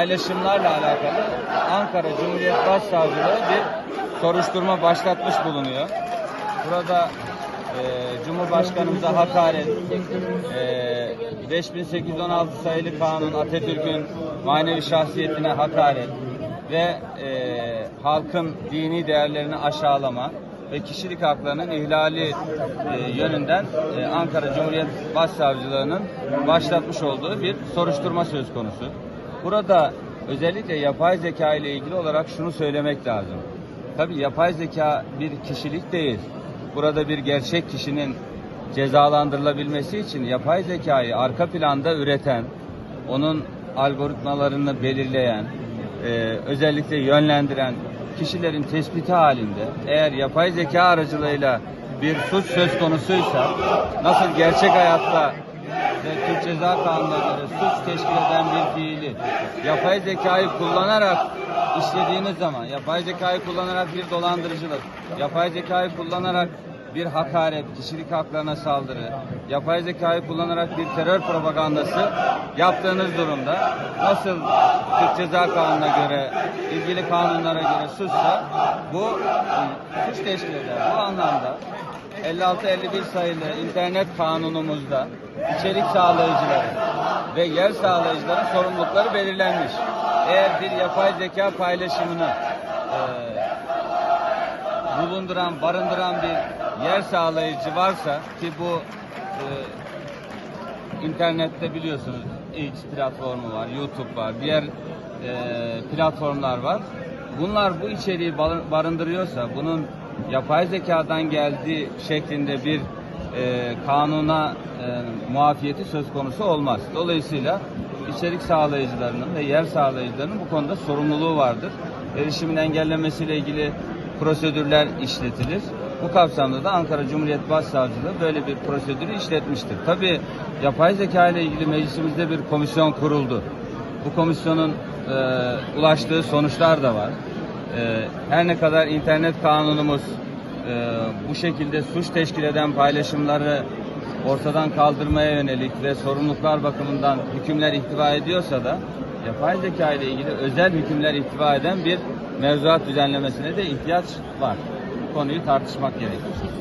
paylaşımlarla alakalı Ankara Cumhuriyet Başsavcılığı bir soruşturma başlatmış bulunuyor. Burada e, Cumhurbaşkanımıza hakaret, e, 5816 sayılı kanun Atatürk'ün manevi şahsiyetine hakaret ve e, halkın dini değerlerini aşağılama ve kişilik haklarının ihlali e, yönünden e, Ankara Cumhuriyet Başsavcılığı'nın başlatmış olduğu bir soruşturma söz konusu. Burada özellikle yapay zeka ile ilgili olarak şunu söylemek lazım. Tabii yapay zeka bir kişilik değil. Burada bir gerçek kişinin cezalandırılabilmesi için yapay zekayı arka planda üreten, onun algoritmalarını belirleyen, e, özellikle yönlendiren kişilerin tespiti halinde eğer yapay zeka aracılığıyla bir suç söz konusuysa nasıl gerçek hayatta ve Türk Ceza Kanunu'na suç teşkil eden bir fiili yapay zekayı kullanarak işlediğiniz zaman, yapay zekayı kullanarak bir dolandırıcılık, yapay zekayı kullanarak bir hakaret, kişilik haklarına saldırı, yapay zekayı kullanarak bir terör propagandası yaptığınız durumda nasıl Türk Ceza Kanunu'na göre, ilgili kanunlara göre suçsa bu suç teşkil eder. Bu anlamda 56-51 sayılı internet kanunumuzda içerik sağlayıcıların ve yer sağlayıcıların sorumlulukları belirlenmiş. Eğer bir yapay zeka paylaşımını e, bulunduran, barındıran bir yer sağlayıcı varsa ki bu e, internette biliyorsunuz X platformu var, YouTube var, diğer e, platformlar var. Bunlar bu içeriği bar- barındırıyorsa, bunun yapay zekadan geldiği şeklinde bir e, kanuna e, muafiyeti söz konusu olmaz. Dolayısıyla içerik sağlayıcılarının ve yer sağlayıcılarının bu konuda sorumluluğu vardır. Erişimin engellemesiyle ilgili prosedürler işletilir. Bu kapsamda da Ankara Cumhuriyet Başsavcılığı böyle bir prosedürü işletmiştir. Tabii yapay zeka ile ilgili meclisimizde bir komisyon kuruldu. Bu komisyonun e, ulaştığı sonuçlar da var. E, her ne kadar internet kanunumuz e, bu şekilde suç teşkil eden paylaşımları ortadan kaldırmaya yönelik ve sorumluluklar bakımından hükümler ihtiva ediyorsa da yapay zeka ile ilgili özel hükümler ihtiva eden bir mevzuat düzenlemesine de ihtiyaç var. Bu konuyu tartışmak gerekir.